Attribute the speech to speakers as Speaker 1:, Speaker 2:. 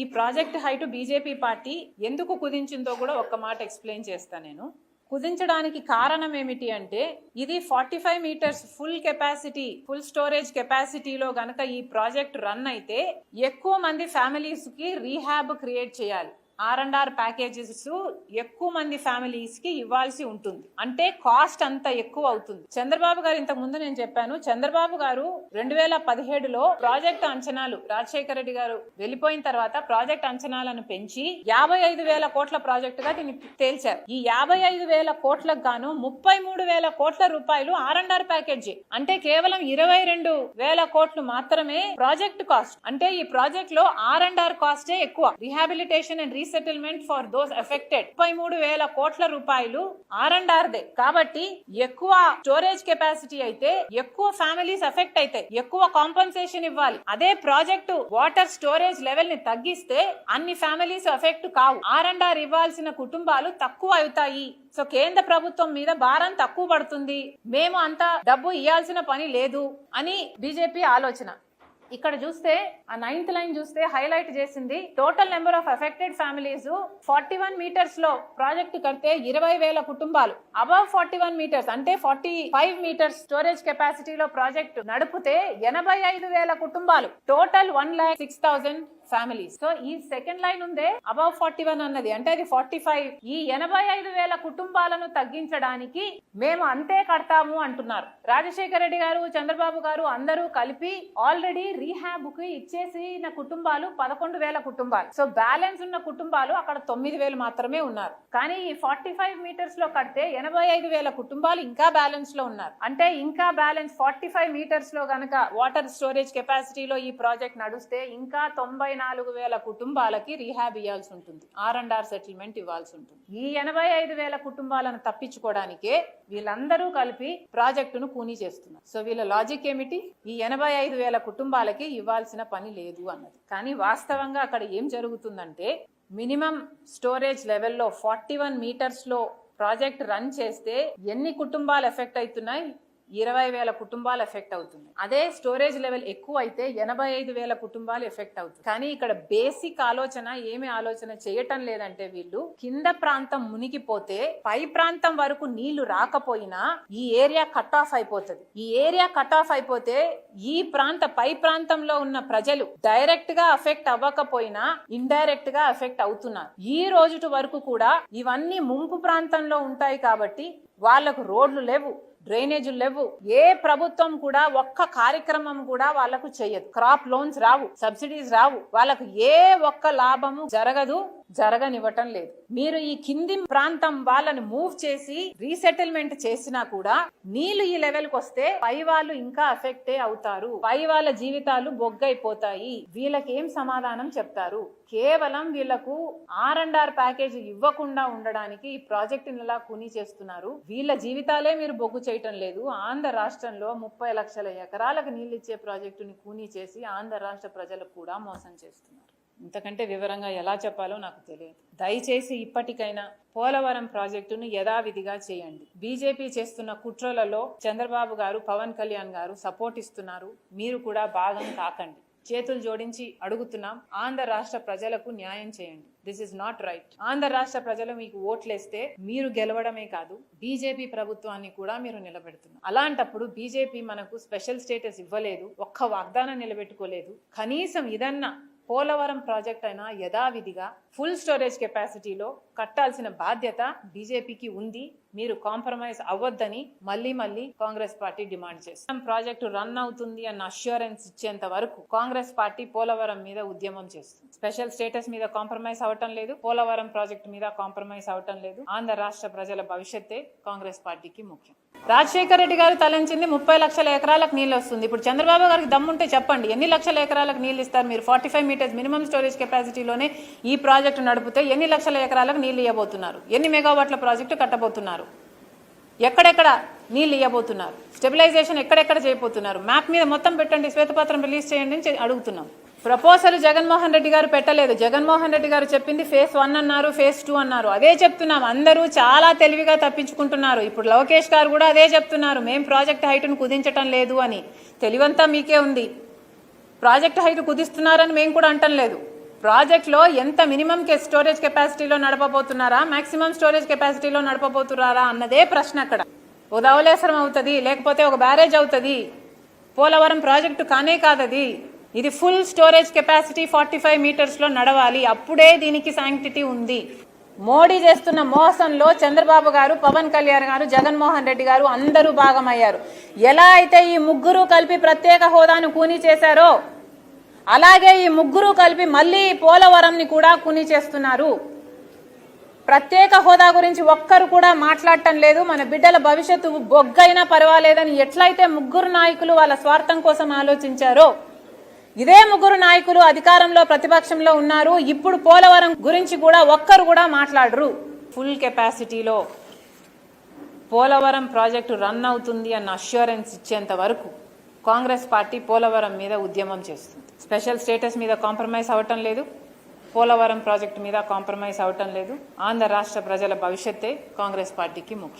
Speaker 1: ఈ project height BJP party ఎందుకు కుదించిందో కూడా ఒక్క మాట ఎక్స్ప్లెయిన్ చేస్తాను నేను. కుదించడానికి కారణం ఏమిటి అంటే ఇది forty five metres full capacity full storage కెపాసిటీలో గనక ఈ ప్రాజెక్ట్ రన్ అయితే ఎక్కువ మంది ఫ్యామిలీస్కి రీహాబ్ క్రియేట్ చేయాలి. ఆర్ అండ్ ఆర్ ప్యాకేజెస్ ఎక్కువ మంది ఫ్యామిలీస్కి ఇవ్వాల్సి ఉంటుంది. అంటే కాస్ట్ అంత ఎక్కువ అవుతుంది. చంద్రబాబు గారు ఇంతకు ముందు నేను చెప్పాను చంద్రబాబు గారు రెండు వేల పదిహేడులో ప్రాజెక్ట్ అంచనాలు రాజశేఖర రెడ్డి గారు వెళ్ళిపోయిన తర్వాత ప్రాజెక్ట్ అంచనాలను పెంచి యాభై ఐదు వేల కోట్ల ప్రాజెక్ట్గా దీన్ని తేల్చారు. ఈ యాభై ఐదు వేల కోట్లకు గాను ముప్పై మూడు వేల కోట్ల రూపాయలు ఆర్ అండ్ ఆర్ ప్యాకేజీ అంటే కేవలం ఇరవై రెండు వేల కోట్లు మాత్రమే ప్రాజెక్ట్ కాస్ట్ అంటే ఈ ప్రాజెక్ట్లో ఆర్ అండ్ ఆర్ కాస్టే ఎక్కువ. Rehabilitation and resettlement for those affected ముప్పై మూడు వేల కోట్ల రూపాయలు ఆర్ అండ్ ఆర్ దే కాబట్టి ఎక్కువ స్టోరేజ్ కెపాసిటీ అయితే ఎక్కువ ఫ్యామిలీస్ ఎఫెక్ట్ అయితే ఎక్కువ కాంపన్సేషన్ ఇవ్వాలి. అదే ప్రాజెక్టు వాటర్ స్టోరేజ్ లెవెల్ని తగ్గిస్తే అన్ని ఫ్యామిలీస్ ఎఫెక్ట్ కావు. ఆర్ అండ్ ఆర్ ఇవ్వాల్సిన కుటుంబాలు తక్కువ అవుతాయి. సో కేంద్ర ప్రభుత్వం మీద భారం తక్కువ పడుతుంది. మేము అంత డబ్బు ఇవ్వాల్సిన పని లేదు అని బీజేపీ ఆలోచన. ఇక్కడ చూస్తే ఆ నైన్త్ లైన్ చూస్తే హైలైట్ చేసింది total number of affected families forty one మీటర్స్లో project కడితే ఇరవై వేల కుటుంబాలు. అబవ్ ఫార్టీ వన్ మీటర్స్ అంటే ఫార్టీ ఫైవ్ మీటర్స్ స్టోరేజ్ కెపాసిటీలో ప్రాజెక్ట్ నడిపితే ఎనభై ఐదు వేల కుటుంబాలు. Total one lakh six thousand families so ఈ సెకండ్ లైన్ ఉందే అబౌవ్ ఫార్టీ వన్ అన్నది. అంటే అది ఫార్టీ ఫైవ్ ఈ ఎనభై ఐదు వేల కుటుంబాలను తగ్గించడానికి మేము అంతే కడతాము అంటున్నారు. రాజశేఖర రెడ్డి గారు చంద్రబాబు గారు అందరూ కలిపి ఆల్రెడీ రీహాబ్కి ఇచ్చేసిన కుటుంబాలు పదకొండు వేల కుటుంబాలు. సో బ్యాలెన్స్ ఉన్న కుటుంబాలు అక్కడ తొమ్మిది వేలు మాత్రమే ఉన్నారు. కానీ ఈ ఫార్టీ ఫైవ్ మీటర్స్లో కడితే ఎనభై ఐదు వేల కుటుంబాలు ఇంకా బ్యాలెన్స్లో ఉన్నారు. అంటే ఇంకా బ్యాలెన్స్ ఫార్టీ ఫైవ్ మీటర్స్లో గనక వాటర్ స్టోరేజ్ కెపాసిటీలో ఈ ప్రాజెక్ట్ నడుస్తే ఇంకా తొంభై నాలుగు వేల కుటుంబాలకి రీహాబ్ ఇవ్వాల్సి ఉంటుంది. ఆర్ అండ్ ఆర్ సెటిల్మెంట్ ఇవ్వాల్సి ఉంటుంది. ఈ ఎనభై ఐదు వేల కుటుంబాలను తప్పించుకోవడానికే వీళ్ళందరూ కలిపి ప్రాజెక్టును కూనీ చేస్తున్నారు. సో వీళ్ళ లాజిక్ ఏమిటి? ఈ ఎనభై ఐదు వేల కుటుంబాలకి ఇవ్వాల్సిన పని లేదు అన్నది. కానీ వాస్తవంగా అక్కడ ఏం జరుగుతుందంటే మినిమం స్టోరేజ్ లెవెల్లో ఫార్టీ వన్ మీటర్స్లో ప్రాజెక్ట్ రన్ చేస్తే ఎన్ని కుటుంబాలు ఎఫెక్ట్ అవుతున్నాయి? ఇరవై వేల కుటుంబాలు ఎఫెక్ట్ అవుతుంది అదే స్టోరేజ్ లెవెల్ ఎక్కువ అయితే ఎనభై ఐదు వేల కుటుంబాలు ఎఫెక్ట్ అవుతుంది కానీ ఇక్కడ బేసిక్ ఆలోచన ఏమి ఆలోచన చేయటం లేదంటే వీళ్ళు కింద ప్రాంతం మునిగిపోతే పై ప్రాంతం వరకు నీళ్ళు రాకపోయినా ఈ ఏరియా కట్ ఆఫ్ అయిపోతుంది. ఈ ఏరియా కట్ ఆఫ్ అయిపోతే ఈ ప్రాంత పై ప్రాంతంలో ఉన్న ప్రజలు డైరెక్ట్గా అఫెక్ట్ అవ్వకపోయినా ఇండైరెక్ట్గా అఫెక్ట్ అవుతున్నారు. ఈ రోజు వరకు కూడా ఇవన్నీ ముంపు ప్రాంతంలో ఉంటాయి కాబట్టి వాళ్ళకు రోడ్లు లేవు. డ్రైనేజీలు లేవు. ఏ ప్రభుత్వం కూడా ఒక్క కార్యక్రమం కూడా వాళ్ళకు చేయదు క్రాప్ లోన్స్ రావు సబ్సిడీస్ రావు. వాళ్ళకు ఏ ఒక్క లాభము జరగదు. జరగనివ్వటం లేదు. మీరు ఈ కింది ప్రాంతం వాళ్ళని మూవ్ చేసి రీసెటిల్మెంట్ చేసినా కూడా నీళ్ళు ఈ లెవెల్కి వస్తే పై వాళ్ళు ఇంకా అఫెక్టే అవుతారు. పై వాళ్ళ జీవితాలు బొగ్గైపోతాయి. వీళ్ళకి ఏం సమాధానం చెప్తారు? కేవలం వీళ్ళకు ఆర్ అండ్ ఆర్ ప్యాకేజ్ ఇవ్వకుండా ఉండడానికి ఈ ప్రాజెక్ట్ ఇలా కూని చేస్తున్నారు. వీళ్ళ జీవితాలే మీరు బొగ్గు చేయటం లేదు. ఆంధ్ర రాష్ట్రంలో ముప్పై లక్షల ఎకరాలకు నీళ్ళు ఇచ్చే ప్రాజెక్టుని కూనీ చేసి ఆంధ్ర రాష్ట్ర ప్రజలకు కూడా మోసం చేస్తున్నారు. ఇంతకంటే వివరంగా ఎలా చెప్పాలో నాకు తెలియదు. దయచేసి ఇప్పటికైనా పోలవరం ప్రాజెక్టును యథావిధిగా చేయండి. బీజేపీ చేస్తున్న కుట్రలలో చంద్రబాబు గారు పవన్ కళ్యాణ్ గారు సపోర్ట్ ఇస్తున్నారు. మీరు కూడా భాగం కాకండి. చేతులు జోడించి అడుగుతున్నాం. ఆంధ్ర రాష్ట్ర ప్రజలకు న్యాయం చేయండి. This is not right Andhra రాష్ట్ర ప్రజలు మీకు ఓట్లేస్తే మీరు గెలవడమే కాదు బీజేపీ ప్రభుత్వాన్ని కూడా మీరు నిలబెడుతున్నారు. అలాంటప్పుడు బీజేపీ మనకు స్పెషల్ స్టేటస్ ఇవ్వలేదు ఒక్క వాగ్దానం నిలబెట్టుకోలేదు. కనీసం ఇదన్నా పోలవరం ప్రాజెక్ట్ అయినా యథావిధిగా ఫుల్ స్టోరేజ్ కెపాసిటీలో కట్టాల్సిన బాధ్యత బీజేపీకి ఉంది. మీరు కాంప్రమైజ్ అవ్వద్దని మళ్ళీ మళ్ళీ కాంగ్రెస్ పార్టీ డిమాండ్ చేస్తుంది. ప్రాజెక్టు రన్ అవుతుంది అన్న అష్యూరెన్స్ ఇచ్చేంత వరకు కాంగ్రెస్ పార్టీ పోలవరం మీద ఉద్యమం చేస్తుంది. స్పెషల్ స్టేటస్ మీద కాంప్రమైజ్ అవటం లేదు. పోలవరం ప్రాజెక్టు మీద కాంప్రమైజ్ అవటం లేదు. ఆంధ్ర రాష్ట్ర ప్రజల భవిష్యత్తే కాంగ్రెస్ పార్టీకి ముఖ్యం. రాజశేఖర రెడ్డి గారు తలంచింది ముప్పై లక్షల ఎకరాలకు నీళ్ళు వస్తుంది. ఇప్పుడు చంద్రబాబు గారికి దమ్ముంటే చెప్పండి ఎన్ని లక్షల ఎకరాలకు నీళ్ళు ఇస్తారు మీరు? Forty five metres minimum storage కెపాసిటీలోనే ఈ ప్రాజెక్టు నడిపితే ఎన్ని లక్షల ఎకరాలకు నీళ్ళు ఇవ్వబోతున్నారు? ఎన్ని మెగావాట్ల ప్రాజెక్టు కట్టబోతున్నారు? ఎక్కడెక్కడ నీళ్ళు ఇవ్వబోతున్నారు? స్టెబిలైజేషన్ ఎక్కడెక్కడ చేయబోతున్నారు? మ్యాప్ మీద మొత్తం పెట్టండి శ్వేతపత్రం రిలీజ్ చేయండి అని అడుగుతున్నాం. ప్రపోజల్ జగన్మోహన్ రెడ్డి గారు పెట్టలేదు. జగన్మోహన్ రెడ్డి గారు చెప్పింది ఫేస్ వన్ అన్నారు ఫేస్ టూ అన్నారు. అదే చెప్తున్నాం. అందరూ చాలా తెలివిగా తప్పించుకుంటున్నారు. ఇప్పుడు లోకేష్ గారు కూడా అదే చెప్తున్నారు. మేం ప్రాజెక్ట్ హైట్ను కుదించటం లేదు అని. తెలివంతా మీకే ఉంది. ప్రాజెక్ట్ హైట్ కుదిస్తున్నారని మేము కూడా అంటం లేదు. ప్రాజెక్ట్లో ఎంత మినిమం కే స్టోరేజ్ కెపాసిటీలో నడపబోతున్నారా? మాక్సిమం స్టోరేజ్ కెపాసిటీలో నడపబోతున్నారా అన్నదే ప్రశ్న అక్కడ. ఓ అవుతుంది లేకపోతే ఒక బ్యారేజ్ అవుతుంది. పోలవరం ప్రాజెక్టు కానే కాదది. ఇది full storage capacity forty five మీటర్స్లో నడవాలి. అప్పుడే దీనికి శాంక్టిటీ ఉంది. మోడీ చేస్తున్న మోసంలో చంద్రబాబు గారు పవన్ కళ్యాణ్ గారు జగన్మోహన్ రెడ్డి గారు అందరూ భాగమయ్యారు. ఎలా అయితే ఈ ముగ్గురు కలిపి ప్రత్యేక హోదాను కూని చేశారో అలాగే ఈ ముగ్గురు కలిపి మళ్ళీ పోలవరంని కూడా కూని చేస్తున్నారు. ప్రత్యేక హోదా గురించి ఒక్కరు కూడా మాట్లాడటం లేదు. మన బిడ్డల భవిష్యత్తు బొగ్గైనా పర్వాలేదని ఎట్లయితే ముగ్గురు నాయకులు వాళ్ళ స్వార్థం కోసం ఆలోచించారో ఇదే ముగ్గురు నాయకులు అధికారంలో ప్రతిపక్షంలో ఉన్నారు. ఇప్పుడు పోలవరం గురించి కూడా ఒక్కరు కూడా మాట్లాడరు. ఫుల్ కెపాసిటీలో పోలవరం ప్రాజెక్టు రన్ అవుతుంది అన్న అష్యూరెన్స్ ఇచ్చేంత వరకు కాంగ్రెస్ పార్టీ పోలవరం మీద ఉద్యమం చేస్తుంది. స్పెషల్ స్టేటస్ మీద కాంప్రమైజ్ అవ్వటం లేదు. పోలవరం ప్రాజెక్టు మీద కాంప్రమైజ్ అవ్వటం లేదు. ఆంధ్ర రాష్ట్ర ప్రజల భవిష్యత్తే కాంగ్రెస్ పార్టీకి ముఖ్యం.